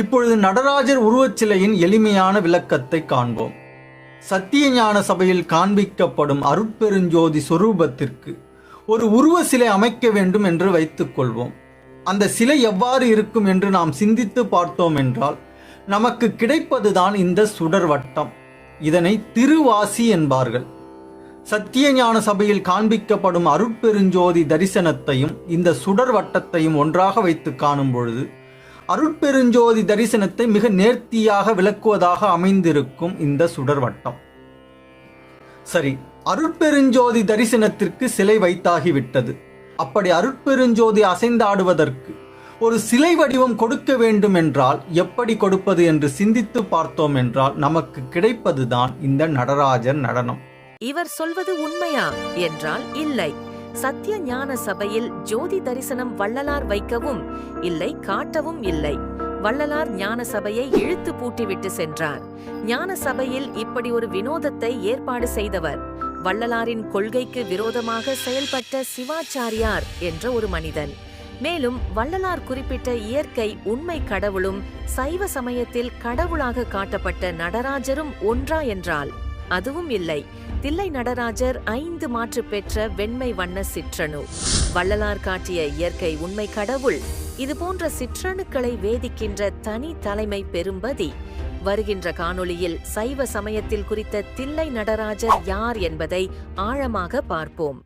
இப்பொழுது நடராஜர் உருவச்சிலையின் எளிமையான விளக்கத்தை காண்போம். சத்திய ஞான சபையில் காண்பிக்கப்படும் அருட்பெருஞ்சோதி சொரூபத்திற்கு ஒரு உருவ சிலை அமைக்க வேண்டும் என்று வைத்துக் கொள்வோம். அந்த சிலை எவ்வாறு இருக்கும் என்று நாம் சிந்தித்து பார்த்தோம் என்றால் நமக்கு கிடைப்பதுதான் இந்த சுடர் வட்டம். இதனை திருவாசி என்பார்கள். சத்திய ஞான சபையில் காண்பிக்கப்படும் அருட்பெருஞ்சோதி தரிசனத்தையும் இந்த சுடர் வட்டத்தையும் ஒன்றாக வைத்து காணும் பொழுது அருட்பெருஞ்சோதி தரிசனத்தை மிக நேர்த்தியாக விளக்குவதாக அமைந்திருக்கும் இந்த சுடர் வட்டம் சரி அருட்பெருஞ்சோதி தரிசனத்திற்கு சிலை வைத்தாகிவிட்டது. அப்படி அருட்பெருஞ்சோதி அசைந்தாடுவதற்கு ஒரு சிலை வடிவம் கொடுக்க வேண்டும் என்றால் எப்படி கொடுப்பது என்று சிந்தித்து பார்த்தோம் என்றால் நமக்கு கிடைப்பதுதான் இந்த நடராஜர் நடனம். இவர் சொல்வது உண்மையா? என்றால் இல்லை. சத்திய ஞான சபையில் ஜோதி தரிசனம் வள்ளலார் வைக்கவும் இல்லை காட்டவும் இல்லை. வள்ளலார் ஞான சபையை இழுத்து பூட்டிவிட்டு சென்றார். ஞான சபையில் இப்படி ஒரு வினோதத்தை ஏற்பாடு செய்தவர். வள்ளலாரின் கொள்கைக்கு விரோதமாக செயல்பட்ட சிவாச்சாரியார் என்ற ஒரு மனிதன். மேலும் வள்ளலார் குறிப்பிட்ட இயற்கை உண்மை கடவுளும் சைவ சமயத்தில் கடவுளாக காட்டப்பட்ட நடராஜரும் ஒன்றா என்றால் அதுவும் இல்லை. தில்லை நடராஜர் ஐந்து மாற்று பெற்ற வெண்மை வண்ண சிற்றணு. வள்ளலார் காட்டிய இயற்கை உண்மை கடவுள் இது போன்ற சிற்றணுக்களை வேதிக்கின்ற தனி தலைமை பெரும்பதி. வருகின்ற காணொளியில் சைவ சமயத்தில் குறித்த தில்லை நடராஜர் யார் என்பதை ஆழமாக பார்ப்போம்.